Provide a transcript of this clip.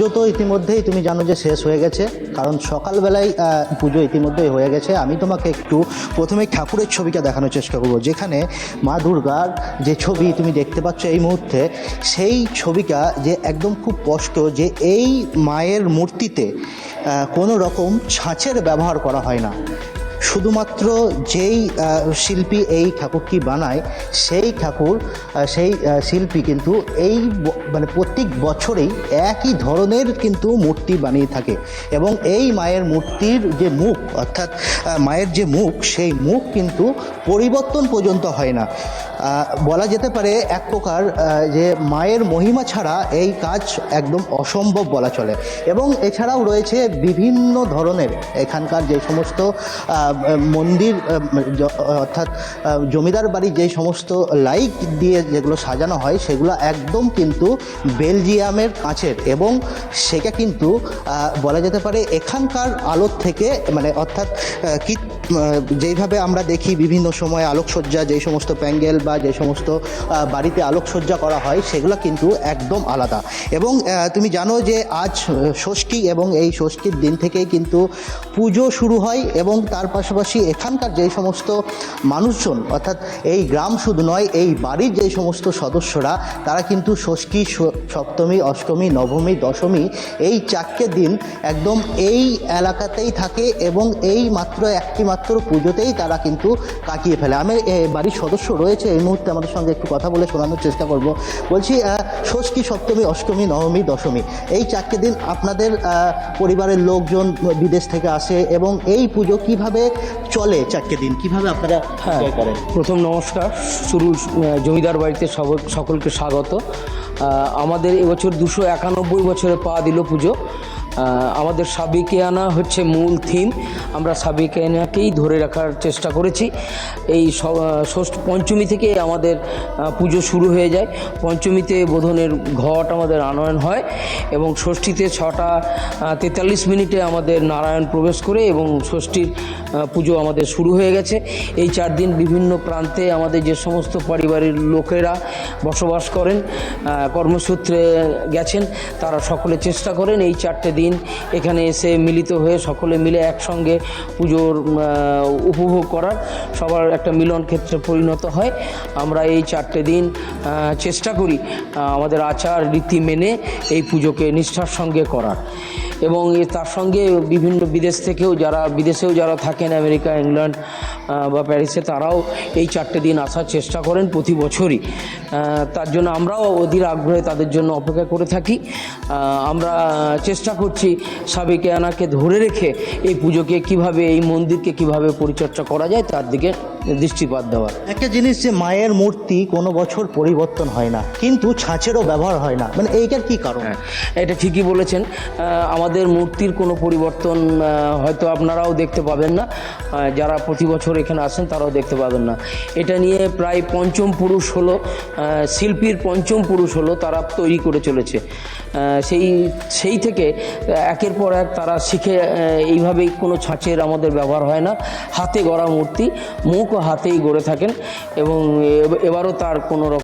পুজো তো ইতিমধ্যেই তুমি জানো যে শেষ হয়ে গেছে, কারণ সকালবেলায় পুজো ইতিমধ্যেই হয়ে গেছে। আমি তোমাকে একটু প্রথমে ঠাকুরের ছবিটা দেখানোর চেষ্টা করব, যেখানে মা দুর্গার যে ছবি তুমি দেখতে পাচ্ছ এই মুহূর্তে, সেই ছবিটা যে একদম খুব স্পষ্ট যে এই মায়ের মূর্তিতে কোনো রকম ছাঁচের ব্যবহার করা হয় না। শুধুমাত্র যেই শিল্পী এই ঠাকুরটি বানায়, সেই ঠাকুর সেই শিল্পী কিন্তু এই মানে প্রত্যেক বছরেই একই ধরনের কিন্তু মূর্তি বানিয়ে থাকে। এবং এই মায়ের মূর্তির যে মুখ, অর্থাৎ মায়ের যে মুখ, সেই মুখ কিন্তু পরিবর্তন পর্যন্ত হয় না। বলা যেতে পারে এক প্রকার যে মায়ের মহিমা ছাড়া এই কাজ একদম অসম্ভব বলা চলে। এবং এছাড়াও রয়েছে বিভিন্ন ধরনের, এখানকার যে সমস্ত মন্দির অর্থাৎ জমিদার বাড়ির যে সমস্ত লাইট দিয়ে যেগুলো সাজানো হয়, সেগুলো একদম কিন্তু বেলজিয়ামের কাঁচের। এবং সেটা কিন্তু বলা যেতে পারে এখানকার আলোর থেকে মানে অর্থাৎ কি যেইভাবে আমরা দেখি বিভিন্ন সময় আলোকসজ্জা, যেই সমস্ত প্যাঙ্গেল বা যে সমস্ত বাড়িতে আলোকসজ্জা করা হয় সেগুলো কিন্তু একদম আলাদা। এবং তুমি জানো যে আজ ষষ্ঠী এবং এই ষষ্ঠীর দিন থেকেই কিন্তু পুজো শুরু হয় এবং তার পাশাপাশি এখানকার যে সমস্ত মানুষজন অর্থাৎ এই গ্রাম শুধু নয় এই বাড়ির যে সমস্ত সদস্যরা তারা কিন্তু ষষ্ঠী সপ্তমী অষ্টমী নবমী দশমী এই চারটে দিন একদম এই এলাকাতেই থাকে এবং এই মাত্র একটি মাত্র পুজোতেই তারা কিন্তু কাটিয়ে ফেলে। আমি এ, বাড়ির সদস্য রয়েছে এই মুহূর্তে আমাদের সঙ্গে একটু কথা বলে শোনানোর চেষ্টা করব। বলছি ষষ্ঠী সপ্তমী অষ্টমী নবমী দশমী এই চারটে দিন আপনাদের পরিবারের লোকজন বিদেশ থেকে আসে এবং এই পুজো কীভাবে চলে চারটে দিন? কীভাবে আপনারা হ্যাঁ করেন? প্রথম নমস্কার। শুরু জমিদার বাড়িতে সব- সকলকে স্বাগত। আমাদের এবছর দুশো একানব্বই বছরে পা দিল পুজো। আমাদের সাবিকিয়ানা হচ্ছে মূল থিম। আমরা সাবিকিয়ানাকেই ধরে রাখার চেষ্টা করেছি। এই ষষ্ঠ পঞ্চমী থেকে আমাদের পুজো শুরু হয়ে যায়। পঞ্চমীতে বোধনের ঘট আমাদের আনয়ন হয় এবং ষষ্ঠীতে ছটা তেতাল্লিশ মিনিটে আমাদের নারায়ণ প্রবেশ করে এবং ষষ্ঠীর পুজো আমাদের শুরু হয়ে গেছে। এই চার দিন বিভিন্ন প্রান্তে আমাদের যে সমস্ত পারিবারিক লোকেরা বসবাস করেন কর্মসূত্রে গেছেন, তারা সকলে চেষ্টা করেন এই চারটে দিন এখানে এসে মিলিত হয়ে সকলে মিলে একসঙ্গে পুজোর উপভোগ করার সবার একটা মিলন ক্ষেত্রে পরিণত হয়। আমরা এই চারটে দিন চেষ্টা করি আমাদের আচার রীতি মেনে এই পুজোকে নিষ্ঠার সঙ্গে করার। এবং তার সঙ্গে বিভিন্ন বিদেশ থেকেও যারা, বিদেশেও যারা থাকেন আমেরিকা, ইংল্যান্ড বা প্যারিসে, তারাও এই চারটে দিন আসার চেষ্টা করেন প্রতি বছরই। তার জন্য আমরাও অধীর আগ্রহে তাদের জন্য অপেক্ষা করে থাকি। আমরা চেষ্টা করছি সাবেকে আনাকে ধরে রেখে এই পুজোকে কীভাবে এই মন্দিরকে কীভাবে পরিচর্যা করা যায় তার দিকে দৃষ্টিপাত দেওয়ার। একটা জিনিস যে মায়ের মূর্তি কোনো বছর পরিবর্তন হয় না কিন্তু ছাঁচেরও ব্যবহার হয় না। মানে এইটার কি কারণ? হ্যাঁ এটা ঠিকই বলেছেন। আমাদের মূর্তির কোনো পরিবর্তন হয়তো আপনারাও দেখতে পাবেন না। যারা প্রতি বছর এখানে আসেন তারাও দেখতে পাবেন না। এটা নিয়ে প্রায় পঞ্চম পুরুষ হলো শিল্পীর পঞ্চম পুরুষ হলো তারা তৈরি করে চলেছে। সেই সেই থেকে একের পর এক তারা শিখে এইভাবেই কোনো ছাঁচের আমাদের ব্যবহার হয় না। হাতে গড়া মূর্তি, মুখ হাতেই গড়ে থাকেন এবং, এবারও তার কোনো রকম